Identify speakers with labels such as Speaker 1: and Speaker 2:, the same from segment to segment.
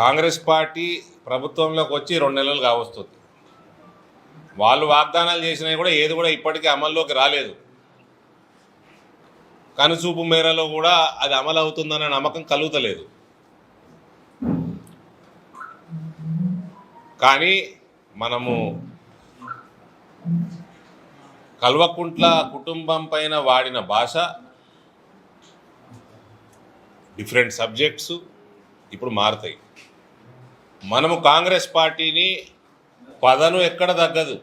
Speaker 1: Congress party ప్రభుత్వంలోకి వచ్చి రెండు నెలలు కావస్తుంది. వాళ్ళు వాగ్దానాలు చేసినవి కూడా ఏది కూడా ఇప్పటికీ అమల్లోకి రాలేదు. కనుచూపు మేరలో కూడా అది అమలు అవుతుందన్న నమ్మకం కలుగుతలేదు. కానీ మనము కల్వకుంట్ల కుటుంబం పైన వాడిన భాష డిఫరెంట్ సబ్జెక్ట్స్ ఇప్పుడు మారుతాయి. మనము కాంగ్రెస్ పార్టీని పదను ఎక్కడ తగ్గదు.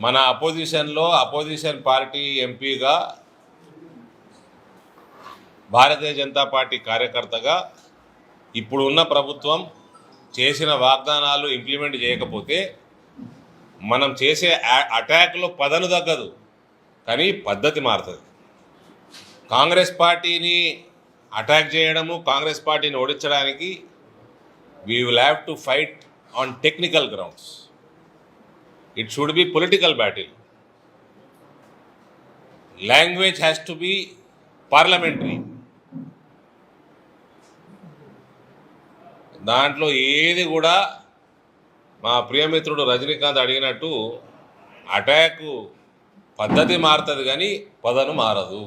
Speaker 1: మన అపోజిషన్లో అపోజిషన్ పార్టీ ఎంపీగా భారతీయ జనతా పార్టీ కార్యకర్తగా ఇప్పుడు ఉన్న ప్రభుత్వం చేసిన వాగ్దానాలు ఇంప్లిమెంట్ చేయకపోతే మనం చేసే అటాక్లో పదను తగ్గదు. కానీ పద్ధతి మారుతుంది. కాంగ్రెస్ పార్టీని అటాక్ చేయడము కాంగ్రెస్ పార్టీని ఓడించడానికి we will have to fight on technical grounds it should be political battle language has to be parliamentary దాంట్లో ఏది కూడా మా ప్రియమిత్రుడు రజనీకాంత్ అడిగినట్టు అటాకు పద్ధతి మారుతుంది కానీ పదను మారదు.